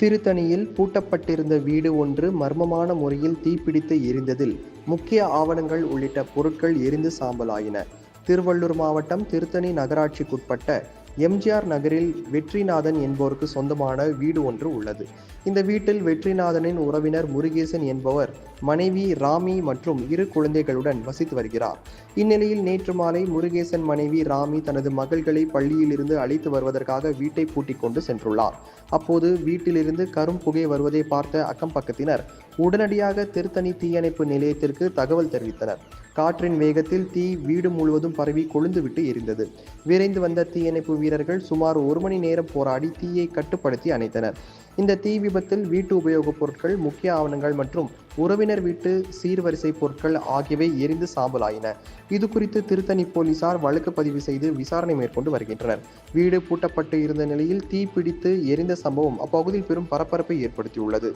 திருத்தணியில் பூட்டப்பட்டிருந்த வீடு ஒன்று மர்மமான முறையில் தீப்பிடித்து எரிந்ததில் முக்கிய ஆவணங்கள் உள்ளிட்ட பொருட்கள் எரிந்து சாம்பலாயின. திருவள்ளூர் மாவட்டம் திருத்தணி நகராட்சிக்குட்பட்ட எம்ஜிஆர் நகரில் வெற்றிநாதன் என்பவருக்கு சொந்தமான வீடு ஒன்று உள்ளது. இந்த வீட்டில் வெற்றிநாதனின் உறவினர் முருகேசன் என்பவர் மனைவி ராமி மற்றும் இரு குழந்தைகளுடன் வசித்து வருகிறார். இந்நிலையில் நேற்று மாலை முருகேசன் மனைவி ராமி தனது மகள்களை பள்ளியிலிருந்து அழைத்து வருவதற்காக வீட்டை பூட்டிக் கொண்டு சென்றுள்ளார். அப்போது வீட்டிலிருந்து கரும் புகை வருவதை பார்த்த அக்கம் பக்கத்தினர் உடனடியாக திருத்தணி தீயணைப்பு நிலையத்திற்கு தகவல் தெரிவித்தனர். காற்றின் வேகத்தில் தீ வீடு முழுவதும் பரவி கொழுந்துவிட்டு எரிந்தது. விரைந்து வந்த தீயணைப்பு வீரர்கள் சுமார் ஒரு மணி நேரம் போராடி தீயை கட்டுப்படுத்தி அணைத்தனர். இந்த தீ விபத்தில் வீட்டு உபயோகப் பொருட்கள் முக்கிய ஆவணங்கள் மற்றும் உறவினர் வீட்டு சீர்வரிசை பொருட்கள் ஆகியவை எரிந்து சாம்பலாயின. இது குறித்து திருத்தணி போலீசார் வழக்கு பதிவு செய்து விசாரணை மேற்கொண்டு வருகின்றனர். வீடு பூட்டப்பட்டு இருந்த நிலையில் தீ பிடித்து எரிந்த சம்பவம் அப்பகுதியில் பெரும் பரபரப்பை ஏற்படுத்தியுள்ளது.